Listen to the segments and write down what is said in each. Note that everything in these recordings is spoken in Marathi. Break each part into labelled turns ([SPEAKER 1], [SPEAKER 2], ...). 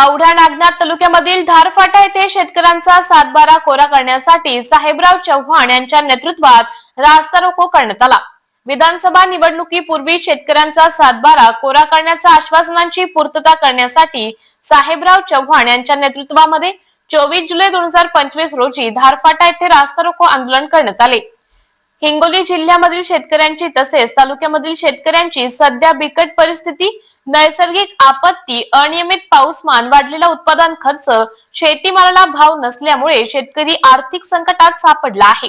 [SPEAKER 1] औढा नागनाथ तालुक्यामधील धारफाटा येथे शेतकऱ्यांचा सातबारा कोरा करण्यासाठी साहेबराव चव्हाण यांच्या नेतृत्वात रास्ता रोको करण्यात आला. विधानसभा निवडणुकीपूर्वी शेतकऱ्यांचा सातबारा कोरा करण्याच्या आश्वासनांची पूर्तता करण्यासाठी साहेबराव चव्हाण यांच्या नेतृत्वामध्ये चोवीस जुलै दोन हजार पंचवीस रोजी धारफाटा येथे रास्ता रोको आंदोलन करण्यात आले. हिंगोली जिल्ह्यामधील शेतकऱ्यांची तसेच तालुक्यामधील शेतकऱ्यांची सध्या बिकट परिस्थिती नैसर्गिक आपत्ती अनियमित पाऊसमान वाढलेला उत्पादन खर्च शेतीमालाला भाव नसल्यामुळे शेतकरी आर्थिक संकटात सापडला आहे.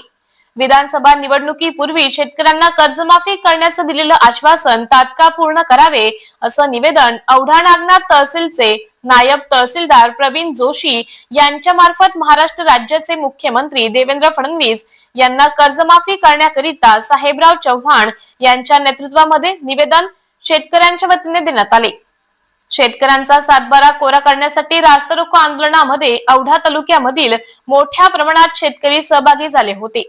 [SPEAKER 1] विधानसभा निवडणुकीपूर्वी शेतकऱ्यांना कर्जमाफी करण्याचं दिलेलं आश्वासन तात्काळ पूर्ण करावे असं निवेदन औढा नागनाथ तहसीलचे नायब तहसीलदार प्रवीण जोशी यांच्या मार्फत महाराष्ट्र राज्याचे मुख्यमंत्री देवेंद्र फडणवीस यांना कर्जमाफी करण्याकरिता साहेबराव चव्हाण यांच्या नेतृत्वामध्ये निवेदन शेतकऱ्यांच्या वतीने देण्यात आले. शेतकऱ्यांचा सातबारा कोरा करण्यासाठी रास्ता रोको आंदोलनामध्ये औढा तालुक्यामधील मोठ्या प्रमाणात शेतकरी सहभागी झाले होते.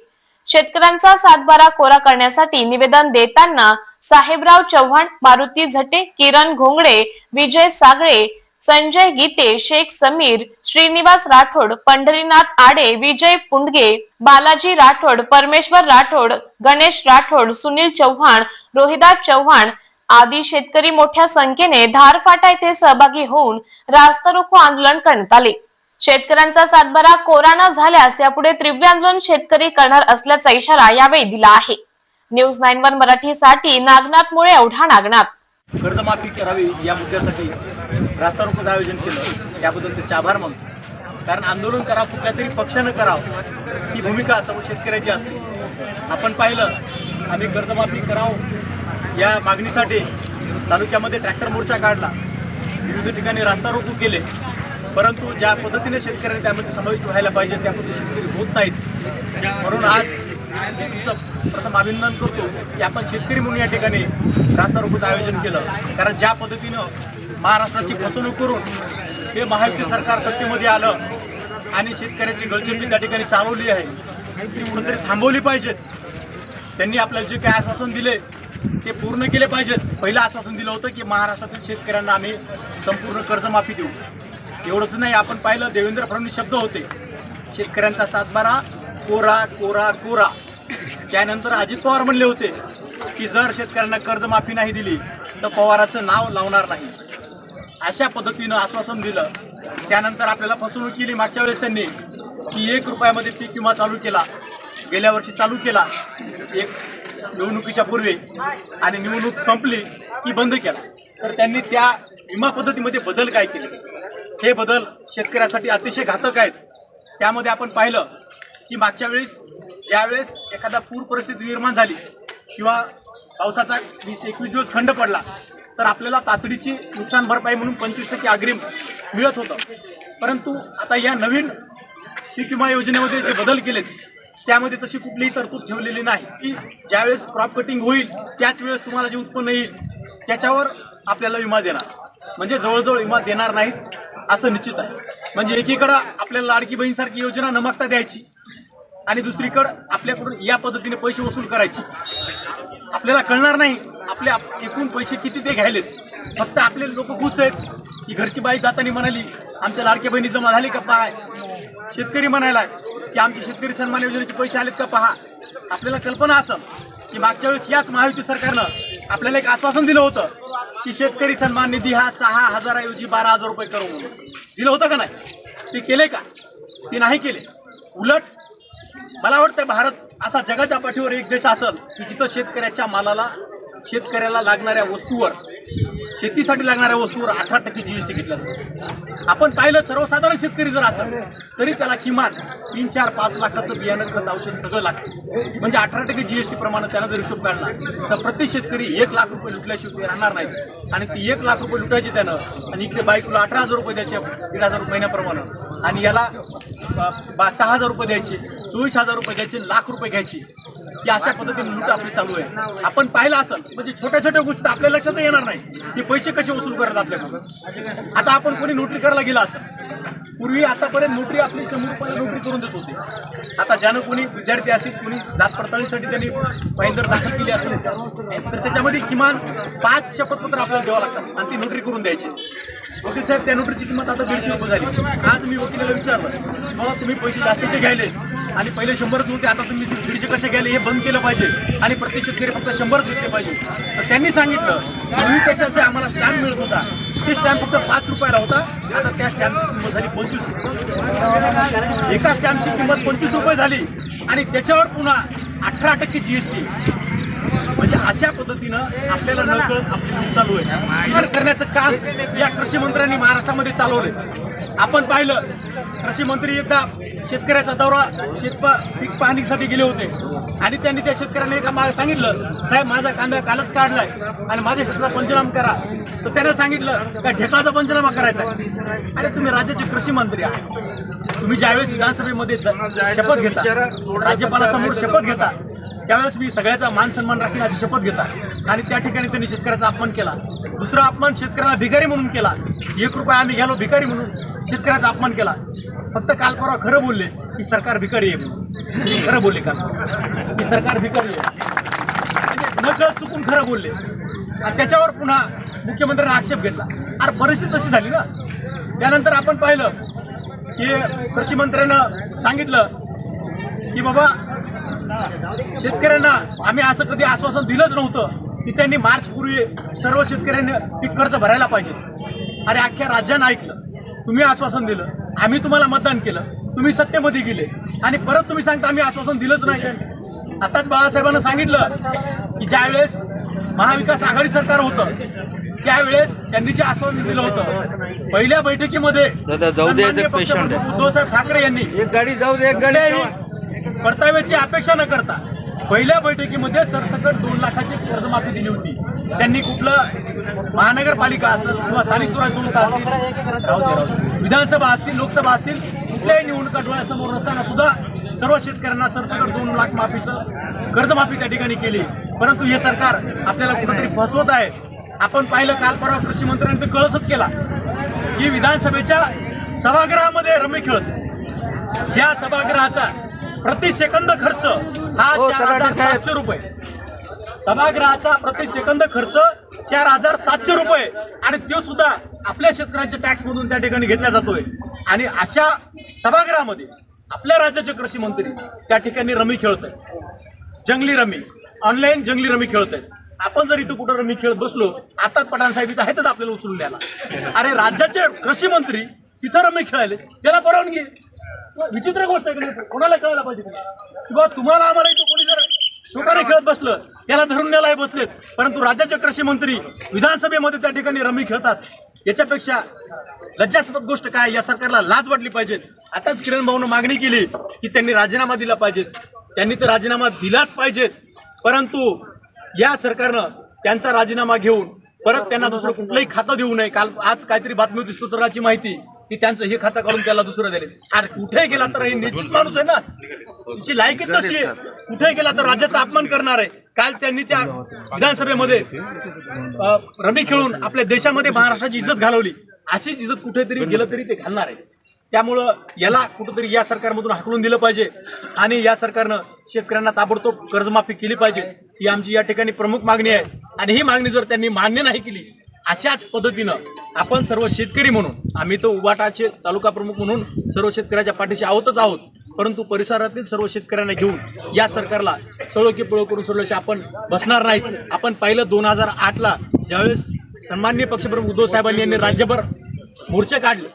[SPEAKER 1] शेतकऱ्यांचा सातबारा कोरा करण्यासाठी निवेदन देताना साहेबराव चव्हाण मारुती झटे किरण घोंगडे विजय सागळे संजय गीते शेख समीर श्रीनिवास राठोड पंढरीनाथ आडे विजय पुंडगे बालाजी राठोड परमेश्वर राठोड गणेश राठोड सुनील चव्हाण रोहिदास चव्हाण आदी शेतकरी मोठ्या संख्येने धारफाटा येथे सहभागी होऊन रास्ता रोको आंदोलन करण्यात आले. शेतकऱ्यांचा सातबारा कोरा न झाल्यास यापुढे तीव्र आंदोलन शेतकरी करणार असल्याचा इशारा यावेळी दिला आहे. न्यूज नाईन वन मराठीसाठी नागनाथ मुळे औढा नागनाथ.
[SPEAKER 2] कर्जमाफी करावी या मुद्द्यासाठी रास्ता रोकोचं आयोजन केलं. त्याबद्दल त्याचे आभार मानतो. कारण आंदोलन करा कुठल्या तरी पक्षानं करावं ही भूमिका सर्व शेतकऱ्याची असते. आपण पाहिलं आम्ही कर्जमाफी करावं या मागणीसाठी तालुक्यामध्ये ट्रॅक्टर मोर्चा काढला. विविध ठिकाणी रास्ता रोको केले. परंतु ज्या पद्धतीने शेतकऱ्यांनी त्यामध्ये समाविष्ट व्हायला पाहिजे त्या पद्धती शेतकरी होत नाहीत. म्हणून आज तुमचं प्रथम अभिनंदन करतो की आपण शेतकरी म्हणून या ठिकाणी रास्ता रोकोचं आयोजन केलं. कारण ज्या पद्धतीनं महाराष्ट्राची फसवणूक करून हे महायुती सरकार सत्तेमध्ये आलं आणि शेतकऱ्याची गळचेपी त्या ठिकाणी चालवली आहे ती कुठंतरी थांबवली पाहिजेत. त्यांनी आपल्याला जे काय आश्वासन दिले ते पूर्ण केले पाहिजेत. पहिलं आश्वासन दिलं होतं की महाराष्ट्रातील शेतकऱ्यांना आम्ही संपूर्ण कर्जमाफी देऊ. एवढंच नाही आपण पाहिलं देवेंद्र फडणवीस शब्द होते. शेतकऱ्यांचा सातबारा कोरा कोरा कोरा. त्यानंतर अजित पवार म्हणले होते की जर शेतकऱ्यांना कर्जमाफी नाही दिली तर पवाराचं नाव लावणार नाही. अशा पद्धतीनं आश्वासन दिलं. त्यानंतर आपल्याला फसवणूक केली मागच्या वेळेस त्यांनी की एक रुपयामध्ये पीक विमा चालू केला. गेल्या वर्षी चालू केला. एक निवडणुकीच्या पूर्वी आणि निवडणूक संपली की बंद केला. तर त्यांनी त्या विमा पद्धतीमध्ये बदल काय केले? हे बदल शेतकऱ्यासाठी अतिशय घातक आहेत. त्यामध्ये आपण पाहिलं की मागच्या वेळेस ज्यावेळेस एखादा पूर परिस्थिती निर्माण झाली किंवा पावसाचा वीस एकवीस दिवस खंड पडला तर आपल्याला तातडीची नुकसान भरपाई म्हणून पंचवीस टक्के अग्रिम मिळत होतं. परंतु आता या नवीन पीक विमा योजनेमध्ये जे बदल केलेत त्यामध्ये तशी कुठलीही तरतूद ठेवलेली नाही. की ज्यावेळेस क्रॉप कटिंग होईल त्याच वेळेस तुम्हाला जे उत्पन्न येईल त्याच्यावर आपल्याला विमा देणार. म्हणजे जवळजवळ विमा देणार नाहीत असं निश्चित आहे. म्हणजे एकीकडं आपल्याला लाडकी बहीणसारखी योजना न मागता द्यायची आणि दुसरीकडं आपल्याकडून या पद्धतीने पैसे वसूल करायची. आपल्याला कळणार नाही आपले आप- एकूण पैसे किती ते घ्यायलेत. फक्त आपले लोक खुश आहेत की घरची बाई जाताना म्हणाली आमच्या लाडक्या बहिणी जमा झाली का पाय? शेतकरी म्हणायला की आमचे शेतकरी सन्मान योजनेचे पैसे आलेत का पहा. आपल्याला कल्पना असं की मागच्या वेळेस याच महायुती सरकारनं आपल्याला एक आश्वासन दिलं होतं की शेतकरी सन्मान निधी हा सहा हजाराऐवजी बारा हजार रुपये करू म्हणून. दिलं होतं का नाही? ते केले का? ते नाही केले. उलट मला वाटतं भारत असा जगाच्या पाठीवर एक देश असेल की जिथं शेतकऱ्याच्या मालाला शेतकऱ्याला लागणाऱ्या वस्तूवर शेतीसाठी लागणाऱ्या वस्तूवर अठरा टक्के जी एस टी घेतला जातो. आपण पाहिलं सर्वसाधारण शेतकरी जर असेल तरी त्याला किमान तीन चार पाच लाखाचं बियाणं खत औषध सगळं लागतं. म्हणजे अठरा टक्के जी एस टी प्रमाणे त्यानं जर हिशोब काढला तर प्रत्येक शेतकरी एक लाख रुपये लुटल्याशिवाय ते राहणार नाही. आणि ती एक लाख रुपये लुटायचे त्यानं आणि इकडे बाईकला अठरा हजार रुपये द्यायचे दीड हजार रुपये महिन्याप्रमाणे. आणि याला बा सहा हजार रुपये द्यायचे चोवीस हजार रुपये द्यायचे लाख रुपये घ्यायची. की अशा पद्धतीने लूट आपली चालू आहे. आपण पाहिलं असेल म्हणजे छोट्या छोट्या गोष्टी आपल्या लक्षात येणार नाही की पैसे कसे वसूल करत आपल्याकडून. आता आपण कोणी नोटरी करायला गेला असेल पूर्वी आतापर्यंत नोकरी आपली शंभर रुपयाला नोकरी करून देत होते. आता ज्यानं कोणी विद्यार्थी असतील कोणी जात पडताळणीसाठी त्यांनी फाईल दाखल केली असेल तर त्याच्यामध्ये किमान पाच शपथपत्र आपल्याला द्यावं लागतात आणि ती नोटरी करून द्यायची. वकील साहेब त्या नोटरीची किंमत आता दीडशे रुपये झाली. आज मी वकिलाला विचारलं बाबा तुम्ही पैसे जास्तीचे घ्यायले. आणि पहिले शंभरच होते आता तुम्ही दीडशे कसे घ्यायले हे बंद केलं पाहिजे. आणि प्रत्येक शेतकरी फक्त शंभरच घेतले पाहिजे. तर त्यांनी सांगितलं पूर्वी त्याच्यात जे आम्हाला स्टॅम्प मिळत होता ते स्टॅम्प फक्त पाच रुपयाला होता. आता त्या स्टॅम्पची किंमत झाली पंचवीस रुपये. एका स्टॅम्पची किंमत पंचवीस रुपये झाली. आणि त्याच्यावर पुन्हा अठरा टक्के जीएसटी म्हणजे अशा पद्धतीनं आपल्याला नकळत आपली लूट चालू आहे. विचार करण्याचं काम या कृषी मंत्र्यांनी महाराष्ट्रामध्ये चालवलंय. आपण पाहिलं कृषी मंत्री एकदा शेतकऱ्याचा दौरा शेत पीक पाहणीसाठी गेले होते. आणि त्यांनी त्या शेतकऱ्यांना एका मागे सांगितलं साहेब माझा कांदा कालच काढलाय आणि माझ्या शेताचा पंचनामा करा. तर त्याने सांगितलं का ढेकळाचा पंचनामा करायचा अरे तुम्ही राज्याचे कृषी मंत्री आहात. तुम्ही ज्यावेळेस विधानसभेमध्ये शपथ घेता राज्यपालासमोर शपथ घेता त्यावेळेस मी सगळ्याचा मान सन्मान राखीन अशी शपथ घेता. आणि त्या ठिकाणी त्यांनी शेतकऱ्याचा अपमान केला. दुसरा अपमान शेतकऱ्याला भिकारी म्हणून केला. एक रुपया आम्ही घ्यालो भिकारी म्हणून शेतकऱ्याचा अपमान केला. फक्त काल परवा खरं बोलले की सरकार भिकारी आहे खरं बोलले काल. की सरकार भिकारी आहे. म्हणजे नकळत चुकून खरं बोलले. आणि त्याच्यावर पुन्हा मुख्यमंत्र्यांना आक्षेप घेतला. अरे परिस्थिती तशी झाली ना. त्यानंतर आपण पाहिलं की कृषी मंत्र्यानं सांगितलं की बाबा शेतकऱ्यांना आम्ही असं कधी आश्वासन दिलंच नव्हतं की त्यांनी मार्च पूर्वी सर्व शेतकऱ्यांनी पीक कर्ज भरायला पाहिजे. अरे अख्ख्या राज्यानं ऐकलं. तुम्ही आश्वासन दिलं. आम्ही तुम्हाला मतदान केलं. तुम्ही सत्तेमध्ये गेले. आणि परत तुम्ही सांगता आम्ही आश्वासन दिलंच नाही. आताच बाळासाहेबांना सांगितलं की ज्यावेळेस महाविकास आघाडी सरकार होतं त्यावेळेस त्यांनी जे आश्वासन दिलं होतं पहिल्या बैठकीमध्ये. उद्धवसाहेब ठाकरे यांनी
[SPEAKER 3] एक गाडी जाऊ दे एक गाडी
[SPEAKER 2] परताव्याची अपेक्षा न करता पहिल्या बैठकीमध्ये सरसकट दोन लाखाची कर्जमाफी दिली होती. त्यांनी कुठलं महानगरपालिका असेल किंवा स्थानिक स्वराज्य संस्था दे. विधानसभा असतील लोकसभा असतील कुठल्याही निवडणुका डोळ्यासमोर नसताना सुद्धा सर्व शेतकऱ्यांना सरसकट दोन लाख माफीचं कर्जमाफी त्या ठिकाणी केली. परंतु हे सरकार आपल्याला कुठेतरी फसवत आहे. आपण पाहिलं काल परवा कृषी मंत्र्यांनी तर कळसच केला की विधानसभेच्या सभागृहामध्ये रमी खेळत. ज्या सभागृहाचा प्रति सेकंद खर्च हा
[SPEAKER 3] हो,
[SPEAKER 2] चार हजार. सातशे रुपये. सभागृहाचा प्रति सेकंद खर्च चार हजार सातशे रुपये. आणि तो सुद्धा आपल्या शेतकऱ्यांच्या टॅक्स मधून त्या ठिकाणी घेतला जातोय. आणि अशा सभागृहामध्ये आपल्या राज्याचे कृषी मंत्री त्या ठिकाणी रमी खेळत आहेत जंगली रमी ऑनलाईन जंगली रमी खेळत आहेत आपण जर इथं कुठं रमी खेळत बसलो आता पठाण साहेब इथं आहेतच आपल्याला उचलून द्यायला. अरे राज्याचे कृषी मंत्री तिथं रमी खेळायले त्याला परवानगी विचित्र गोष्ट आहे कोणाला कळायला पाहिजे? का? किंवा तुम्हाला आम्हाला इथं कोणी जर खेळत बसलं त्याला धरून न्यायला बसलेत. परंतु राज्याचे कृषी मंत्री विधानसभेमध्ये त्या ठिकाणी रमी खेळतात. याच्यापेक्षा लज्जास्पद गोष्ट काय या सरकारला लाज वाटली पाहिजे. आताच किरण भाऊनं मागणी केली की त्यांनी राजीनामा दिला पाहिजे. त्यांनी तर राजीनामा दिलाच पाहिजेत परंतु या सरकारनं त्यांचा राजीनामा घेऊन परत त्यांना दुसरं कुठलंही खातं देऊ नये. काल आज काहीतरी बातमी होती सूत्राची माहिती. की त्यांचं हे खातं काढून त्याला दुसरं दिले. अरे कुठे गेला तर हे निश्चित माणूस आहे ना? तिची लायकी तशी. आहे कुठे गेला तर राज्याचा अपमान करणार आहे. काल त्यांनी त्या विधानसभेमध्ये रमी खेळून आपल्या देशामध्ये महाराष्ट्राची इज्जत घालवली. अशीच इज्जत कुठेतरी गेलं तरी ते घालणार आहे. त्यामुळं याला कुठंतरी या सरकारमधून हाकलून दिलं पाहिजे आणि या सरकारनं शेतकऱ्यांना ताबडतोब कर्जमाफी केली पाहिजे. ही आमची या ठिकाणी प्रमुख मागणी आहे. आणि ही मागणी जर त्यांनी मान्य नाही केली अशाच पद्धतीनं आपण सर्व शेतकरी म्हणून आम्ही तर उबाटाचे तालुका प्रमुख म्हणून सर्व शेतकऱ्याच्या पाठीशी आहोतच आहोत. परंतु परिसरातील सर्व शेतकऱ्यांना घेऊन या सरकारला सळोकी पळो करून सोडल्याशी आपण बसणार नाहीत. आपण पाहिलं दोन हजार आठला ज्यावेळेस सन्माननीय पक्षप्रमुख उद्धव साहेबांनी यांनी राज्यभर मोर्चे काढले.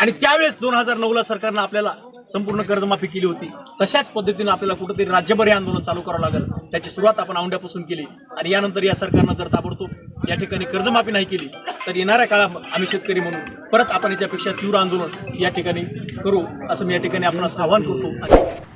[SPEAKER 2] आणि त्यावेळेस दोन हजार नऊला सरकारनं आपल्याला संपूर्ण कर्जमाफी केली होती. तशाच पद्धतीनं आपल्याला कुठेतरी राज्यभर हे आंदोलन चालू करावं लागेल. त्याची सुरुवात आपण औंड्यापासून केली. आणि यानंतर या सरकारनं जर ताबडतोब या ठिकाणी कर्जमाफी नाही केली तर येणाऱ्या काळात आम्ही शेतकरी म्हणून परत आपण याच्यापेक्षा तीव्र आंदोलन या ठिकाणी करू असं मी या ठिकाणी आपण आवाहन करतो.